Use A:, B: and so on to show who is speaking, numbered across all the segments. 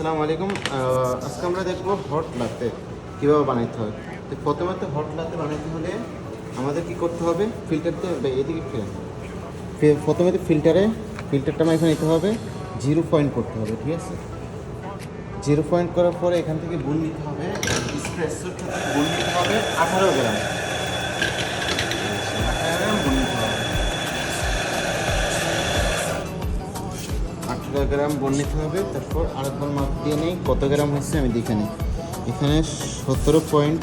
A: আসসালামু আলাইকুম। আজকে আমরা দেখব হট লাতে কীভাবে বানাইতে হয়। তো প্রথমে তো হট লাতে বানাইতে হলে আমাদের কি করতে হবে? ফিল্টারতে এদিকে ফিরে প্রথমে তো ফিল্টারে, ফিল্টারটা আমার এখানে নিতে হবে। জিরো পয়েন্ট করতে হবে, ঠিক আছে? জিরো পয়েন্ট করার পরে এখান থেকে গুণ নিতে হবে, স্প্রেসোর থেকে গুণ নিতে হবে আঠারো গ্রাম। গ্রাম বন নিতে হবে। তারপর আরেকবার মাপ দিয়ে নেই। কত গ্রাম হচ্ছে আমি দেখে নিই। এখানে সতেরো পয়েন্ট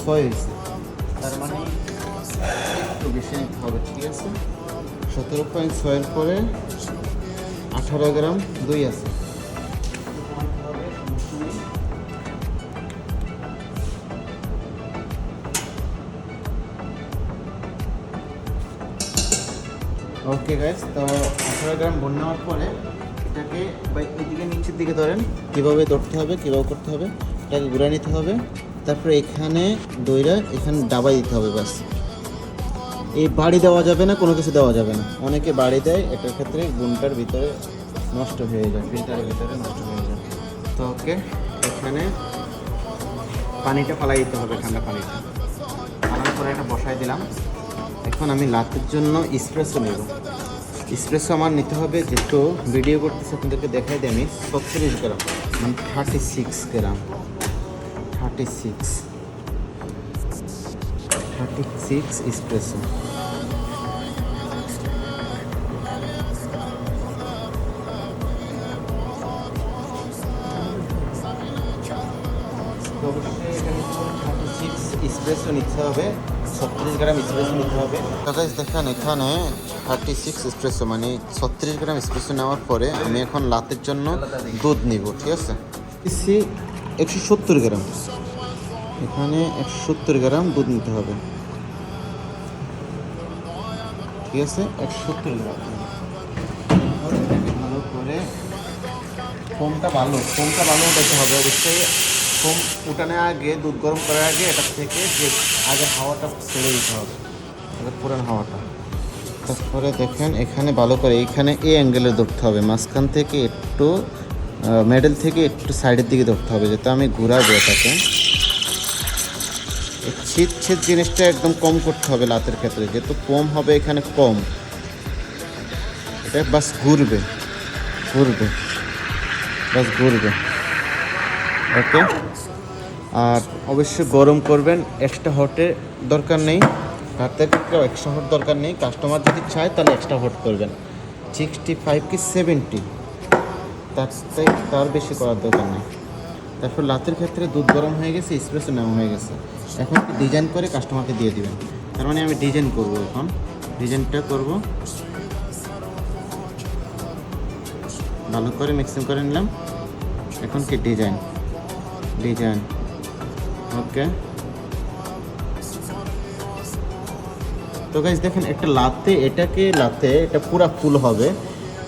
A: ছয় হয়েছে। তার মানে একটু বেশি নিতে হবে, ঠিক আছে? সতেরো পয়েন্ট ছয়ের পরে আঠারো গ্রাম দই আছে। ওকে গাইস তো আঠারো গ্রাম বন নেওয়ার পরে এটাকে বা এদিকে নিচের দিকে ধরেন, কীভাবে ধরতে হবে, কীভাবে করতে হবে, এটাকে ঘুরে নিতে হবে, তারপরে এখানে দইরা এখানে ডাবাই দিতে হবে বাস এই বাড়ি দেওয়া যাবে না, কোনো কিছু দেওয়া যাবে না। অনেকে বাড়ি দেয়, এটার ক্ষেত্রে গুণটার ভিতরে নষ্ট হয়ে যায়, ফিল্টারের ভিতরে নষ্ট হয়ে যায়। তো ওকে, এখানে পানিটা ফালাই দিতে হবে, ঠান্ডা পানিটা। ফালার পরে এটা বসাই দিলাম। এখন আমি লাতের জন্য স্প্রেসও নেব। স্প্রেসও আমার নিতে হবে, যেহেতু ভিডিও করতেছে, আপনাদেরকে দেখাই দিই আমি। ছত্রিশ গ্রাম মানে thirty six gram. Thirty six thirty six thirty six স্প্রেসও নিতে হবে ছত্রিশ গ্রাম স্প্রেসো নিতে হবে। গাইজ দেখেন এখানে থার্টি সিক্স স্প্রেসো মানে ছত্রিশ গ্রাম স্প্রেসো নেওয়ার পরে আমি এখন লাতের জন্য দুধ নিব ঠিক আছে? একশো সত্তর গ্রাম। এখানে একশো সত্তর গ্রাম দুধ নিতে হবে। ঠিক আছে? একশো সত্তর গ্রাম। ভালো করে ফোমটা ভালো ফোমটা ভালো হবে অবশ্যই। ফোম উঠানোর আগে, দুধ গরম করার আগে, এটা থেকে যে আগে হাওয়াটা ছেড়ে দিতে হবে। পুরান হাওয়াটা। তারপরে দেখেন, এখানে ভালো করে এইখানে এই অ্যাঙ্গেলে ধরতে হবে। মাঝখান থেকে একটু মেডেল থেকে একটু সাইডের দিকে ধরতে হবে যাতে আমি ঘুরাবো এটাকে। ছিট ছিট জিনিসটা একদম কম করতে হবে লাতের ক্ষেত্রে, যেহেতু কম হবে এখানে কম। এটা বাস ঘুরবে ঘুরবে, বাস ঘুরবে। ওকে। আর অবশ্যই গরম করবেন এক্সট্রা হটের দরকার নেই। হাতের ক্ষেত্রেও এক্সট্রা হট দরকার নেই। কাস্টমার যদি চায়, তাহলে এক্সট্রা হট করবেন। সিক্সটি ফাইভ কি সেভেন্টি তার তার বেশি করার দরকার নেই। তারপর লাতের ক্ষেত্রে দুধ গরম হয়ে গেছে স্প্রেসও নেওয়া হয়ে গেছে। এখন ডিজাইন করে কাস্টমারকে দিয়ে দিবেন। তার মানে আমি ডিজাইন করব এখন। ডিজাইনটা করব। ভালো করে মিক্সিং করে নিলাম। এখন কি ডিজাইন ডিজাইন ওকে তো গাইজ দেখেন, একটা লাতে, এটাকে লাতে, এটা পুরা ফুল হবে।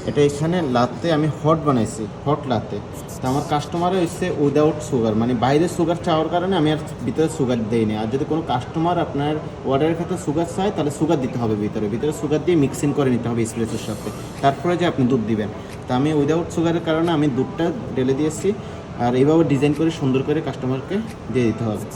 A: এটা এখানে লাতে আমি হট বানাইছি হট লাতে। তো আমার কাস্টমার হচ্ছে উইদাউট সুগার মানে বাইরে সুগার চাওয়ার কারণে আমি আর ভিতরে সুগার দিইনি আর যদি কোনো কাস্টমার আপনার অর্ডারের ক্ষেত্রে সুগার চায়, তাহলে সুগার দিতে হবে ভিতরে। ভিতরে সুগার দিয়ে মিক্সিং করে নিতে হবে স্প্রেসের সাথে। তারপরে যে আপনি দুধ দিবেন। তা আমি উইদাউট সুগারের কারণে আমি দুধটা ঢেলে দিয়েছি। আর এইভাবে ডিজাইন করে সুন্দর করে কাস্টমারকে দিয়ে দিতে হবে।